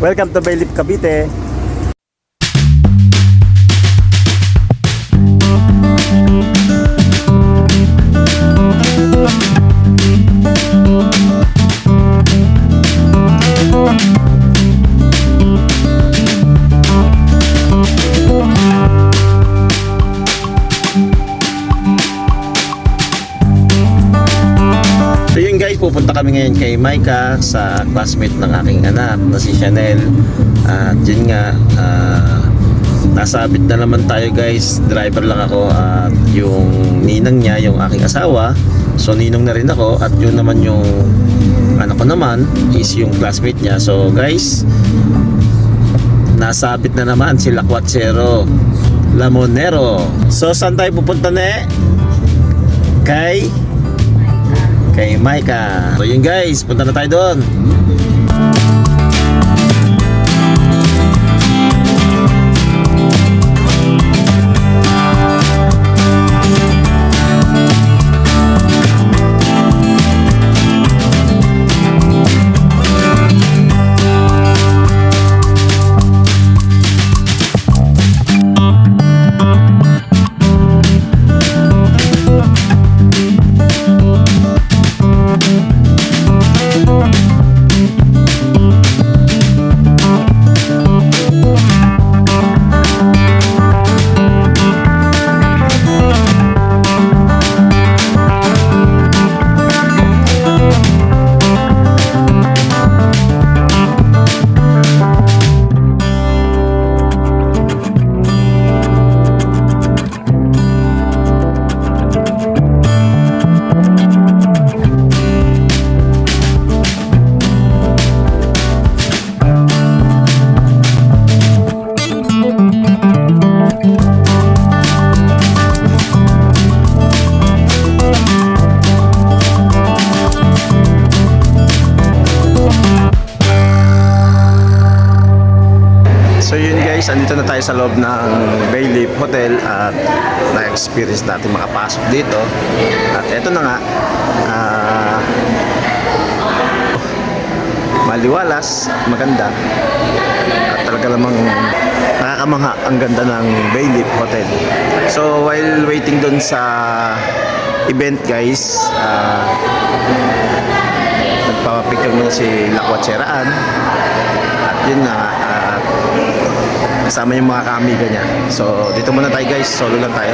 Welcome to Baylip Cavite. So pupunta kami ngayon kay Micah sa classmate ng aking anak na si Chanel. At yun nga, ah, nasabit na naman tayo guys. Driver lang ako at yung ninang niya, yung aking asawa. So ninong na rin ako at yun naman yung anak ko naman is yung classmate niya. So guys, nasabit na naman sila Quatsero Lamonero. So saan tayo pupunta ne? Kay kay Micah. So yun guys, punta na tayo doon. Guys, andito na tayo sa loob ng Baylip Hotel at na-experience natin makapasok dito. At eto na nga, ah, maliwalas, maganda. At talaga namang nakakamangha ang ganda ng Baylip Hotel. So while waiting dun sa event guys, ah, nagpapapicture muna si Lakwatseraan. At yun na, at kasama yung mga. So dito muna tayo guys, solo lang tayo.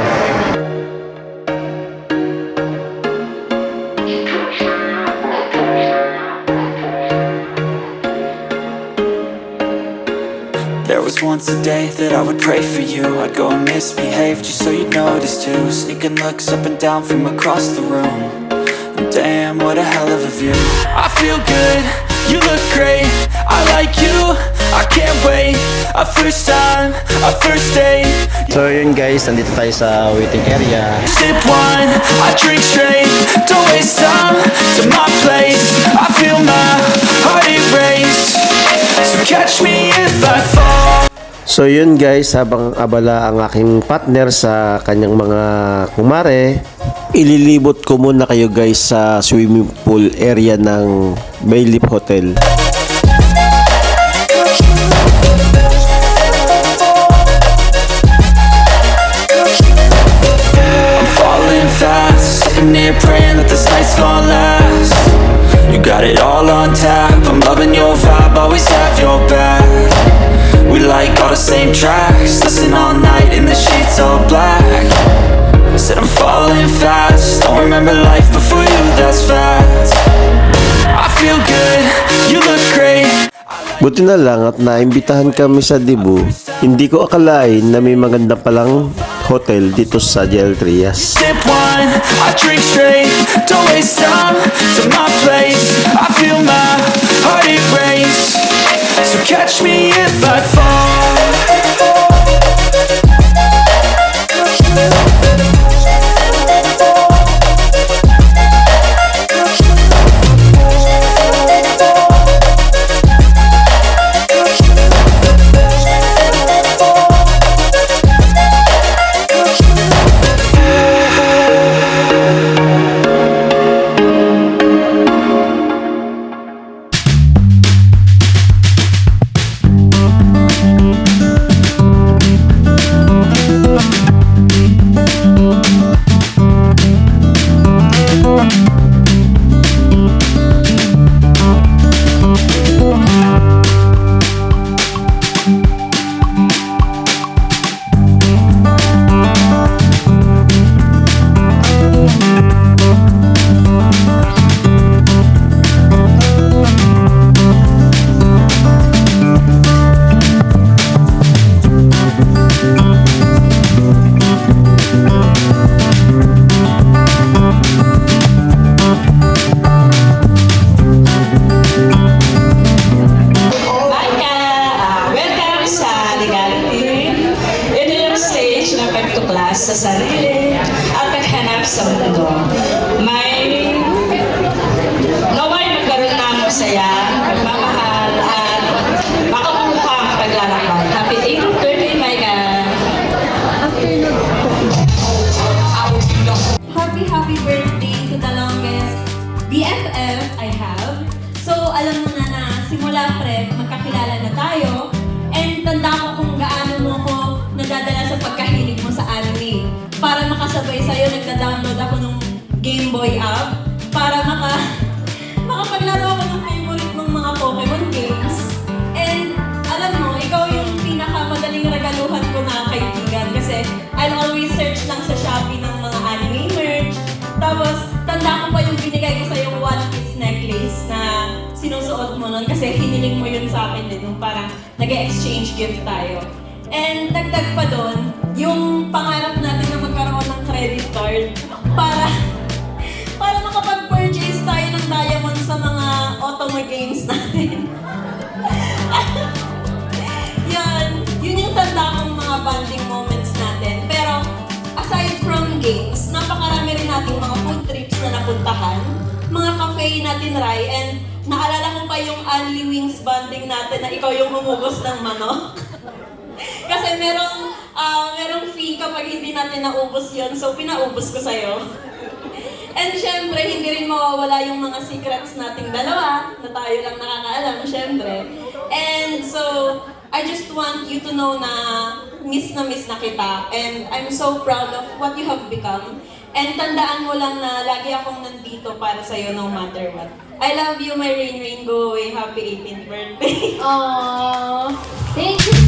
There was once a day that I would pray for you. I'd go and misbehave just so you'd notice too. Sneaking looks up and down from across the room. Damn, what a hell of a view. I feel good, you look great. I like you, I can't wait. A first time, a first date. So yun guys, nandito tayo sa waiting area. Sip wine, I drink straight. Don't waste time to my place. I feel my heart erase So catch me if I fall So yun guys, habang abala ang aking partner sa kanyang mga kumare, ililibot ko muna kayo guys sa swimming pool area ng Baylip Hotel. Praying that this night's gonna last. You got it all on tap, I'm loving your same tracks, listen all night in the sheets all black. Said I'm falling fast, don't remember life before you, that's fact. I feel good, you look great. Buti na lang at naimbitahan kami sa Cebu. Hindi ko akalain na may maganda palang hotel dito sa Jel Trias. Sip wine, I drink straight Don't waste time to my place I feel my heart erase So catch me if I fall sa BFF I have. So, alam mo na na, simula prep, magkakilala na tayo. And tanda ko kung gaano mo ko nadadala sa pagkahilig mo sa anime. Para makasabay sa'yo, nagda-download ako ng Game Boy app sinusuot mo nun kasi hiniling mo yun sa akin din nung parang nag exchange gift tayo. And dagdag pa doon, yung pangarap natin na magkaroon ng credit card para para makapag-purchase tayo ng diamond sa mga otome games natin. Yan, yun yung tanda kong mga bonding moments natin. Pero aside from games, napakarami rin nating mga food trips na napuntahan, mga cafe natin, Rai, and naalala ko pa yung Only Wings bonding natin na ikaw yung humugos ng manok. Kasi merong, ah, merong fee kapag hindi natin naubos yon so pinaubos ko sa'yo. And syempre, hindi rin mawawala yung mga secrets nating dalawa na tayo lang nakakaalam, syempre. And so, I just want you to know na miss na miss na kita. And I'm so proud of what you have become. And tandaan mo lang na lagi akong nandito para sa'yo no matter what. I love you, my Rain Rain. Go away. Happy 18th birthday. Aww. Thank you.